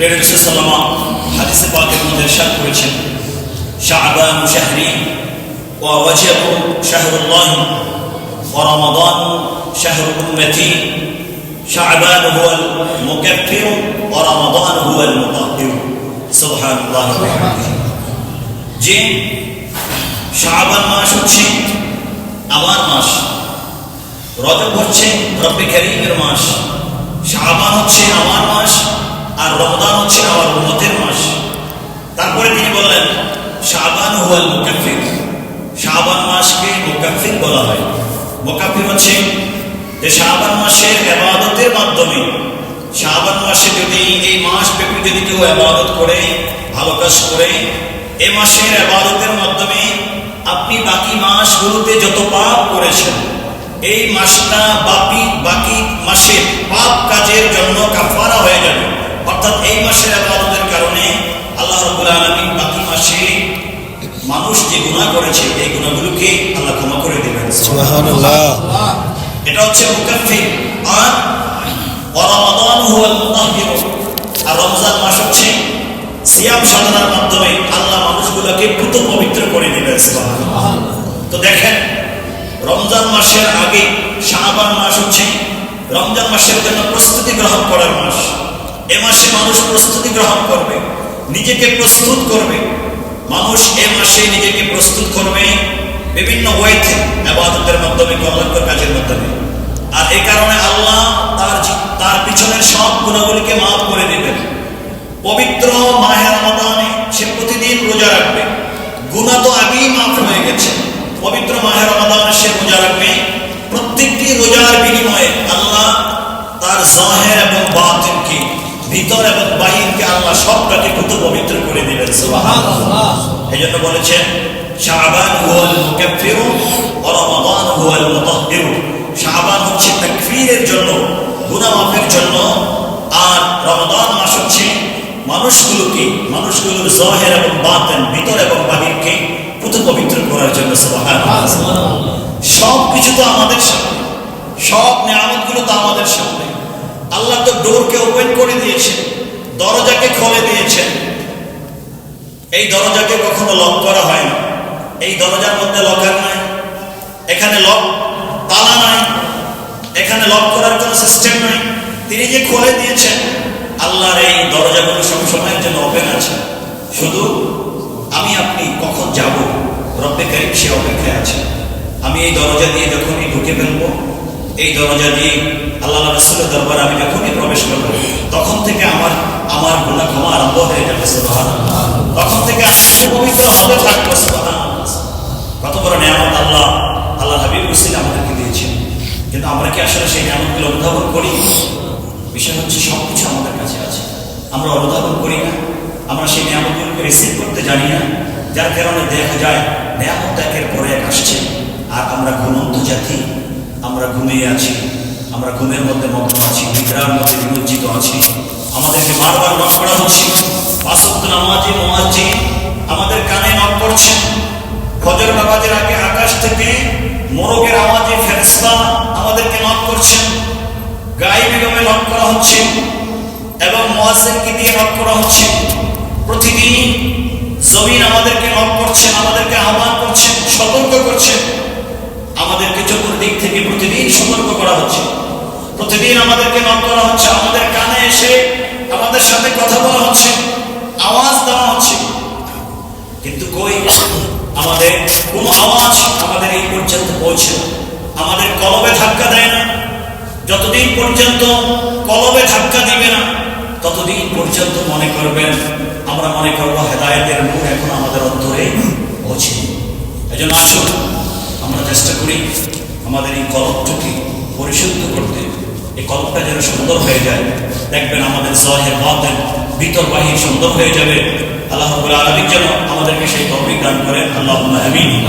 প্রেরক সাল্লামা হাদিসে পাকের মধ্যে ইরশাদ করেছেন শাবান শাহরি ওয়া ওয়াজহু শাহরুল্লাহ ওয়া রমাদান শাহর উম্মতি শাবান হুয়া المكفر ورمضان هو المطهر سبحان الله وبحمده যে শাবান মাস হচ্ছে আমার মাস রজব হচ্ছে রব্বে করিমের মাস শাবান হচ্ছে আমার মাস আর রমদান হচ্ছে আমার উম্মতের মাস। তারপরে তিনি বললেন শাবান হুয়াল মুকাফির। শাবান মাসকে মুকাফির বলা হয়। মুকাফির হচ্ছে যে শাবান মাসের এবাদতের মাধ্যমে, শাবান মাসে যদি এই মাস ব্যাপী যদি কেউ এবাদত করে, ভালো কাজ করে, এ মাসের এবাদতের মাধ্যমে আপনি বাকি মাসগুলোতে যত পাপ করেছেন, এই মাসটা বাকি বাকি মাসের পাপ কাজের জন্য কাফারা হয়ে যাবে। অর্থাৎ এই মাসের আবাদতের কারণে আল্লাহ রবুল আলমী বাকি মাসে মানুষ যে গুণা করেছে এই গুণাগুলোকে আল্লাহ ক্ষমা করে দেবেন। এটা হচ্ছে মুকাফির। আর আর রমজান মাস হচ্ছে সিয়াম সাধনার মাধ্যমে আল্লাহ মানুষগুলোকে পুত পবিত্র করে দিবেন তো দেখেন রমজান মাসের আগে শাবান মাস হচ্ছে রমজান মাসের জন্য প্রস্তুতি গ্রহণ করার মাস। এ মাসে মানুষ প্রস্তুতি গ্রহণ করবে, নিজেকে প্রস্তুত করবে। মানুষ এ মাসে নিজেকে প্রস্তুত করবে বিভিন্ন ওয়েতে আবাদতের মাধ্যমে, কল্যাণকর কাজের মাধ্যমে। আর এই কারণে আল্লাহ তার তার পিছনের সব গুণাগুলিকে মাফ করে দেবেন। পবিত্র মাহের রমাদানে সে প্রতিদিন রোজা রাখবে। গুণা তো আগেই মাফ হয়ে গেছে। পবিত্র মাহের রমাদানে সে রোজা রাখবে। প্রত্যেকটি রোজার বিনিময়ে আল্লাহ তার জাহের এবং বাতিনকে ভিতর এবং বাহিরকে আল্লাহ সবটাকে পুত পবিত্র করে দিবেন এই জন্য বলেছেন শাবান হুয়াল মুকাফিরু রমাদান হুয়াল মুতাহহির। শাবান হচ্ছে তাকফীরের জন্য গুনাহ মাফের জন্য আর রমাদান মাস হচ্ছে মানুষগুলোকে মানুষগুলোর জাহের এবং বাতিন ভিতর এবং বাহিরকে পুত পবিত্র করার জন্য সব কিছু তো আমাদের সামনে সব নিয়ামতগুলো তো আমাদের সামনে। ডোরকে ওপেন করে দিয়েছেন দরজাকে খুলে দিয়েছেন এই দরজাকে কখনো লক করা হয় না। এই দরজার মধ্যে লকার নাই। এখানে লক, তালা নাই। এখানে লক করার কোনো সিস্টেম নাই। তিনি যে খুলে দিয়েছেন, আল্লাহর এই দরজাগুলো সবসময়ের জন্য ওপেন আছে। শুধু আমি আপনি কখন যাব? রব্বে কারিম সে অপেক্ষায় আছে। আমি এই দরজা দিয়ে যখনই ঢুকে ফেলব এই দরজা দিয়ে আল্লাহ রসুলের দরবারে আমি যখনই প্রবেশ করব, তখন থেকে আমার আমার গুণা ক্ষমা আরম্ভ হয়ে যাবে। তখন থেকে আমি পবিত্র হতে থাকব। কত বড় নিয়ামত আল্লাহ। আল্লাহ হাবিব হুসেন আমাদেরকে দিয়েছেন। কিন্তু আমরা কি আসলে সেই নিয়ামতগুলো অনুধাবন করি? বিষয় হচ্ছে সব কিছু আমাদের কাছে আছে। আমরা অনুধাবন করি না। আমরা সেই নিয়ামতগুলোকে রিসিভ করতে জানি না। যার কারণে দেখা যায়, নিয়ামত একের পরে এক আসছে। আর আমরা ঘুমন্ত জাতি। আমরা ঘুমিয়ে আছি। আমরা ঘুমের মধ্যে মগ্ন আছি, নিদ্রার মধ্যে নিমজ্জিত আছি। আমাদেরকে বারবার নক করা হচ্ছে পাঁচত্ব নামাজি মোয়াজি আমাদের কানে নক করছেন ফজর নামাজের আগে আকাশ থেকে মোরগের আওয়াজে ফেরেশতা আমাদেরকে নক করছেন গায়ে বেগমে নক করা হচ্ছে এবং মোয়াজ্জেমকে দিয়ে নক করা হচ্ছে। প্রতিদিন জমিন আমাদেরকে নক করছেন আমাদেরকে আহ্বান করছেন সতর্ক করছেন সতর্ক করা হচ্ছে। প্রতিদিন আমাদেরকে নক করা হচ্ছে, আমাদের কানে এসে আমাদের সাথে কথা বলা হচ্ছে, আওয়াজ দেওয়া হচ্ছে। কিন্তু কই? আমাদের কোনো আওয়াজ আমাদের এই পর্যন্ত পৌঁছে। আমাদের কলবে ধাক্কা দেয় না। যতদিন পর্যন্ত কলবে ধাক্কা দিবে না, ততদিন পর্যন্ত মনে করবেন, আমরা মনে করব হেদায়তের নূর এখন আমাদের অন্তরে পৌঁছে এই জন্য আসুন আমরা চেষ্টা করি আমাদের এই কলবটাকে পরিশুদ্ধ করতে এই কলবটা যেন সুন্দর হয়ে যায়। দেখবেন আমাদের জহের বাতেন ভিতর বাহির সুন্দর হয়ে যাবে। আল্লাহ আলমিন যেন আমাদেরকে সেই তৌফিক দান করেন। আল্লাহ আমিন।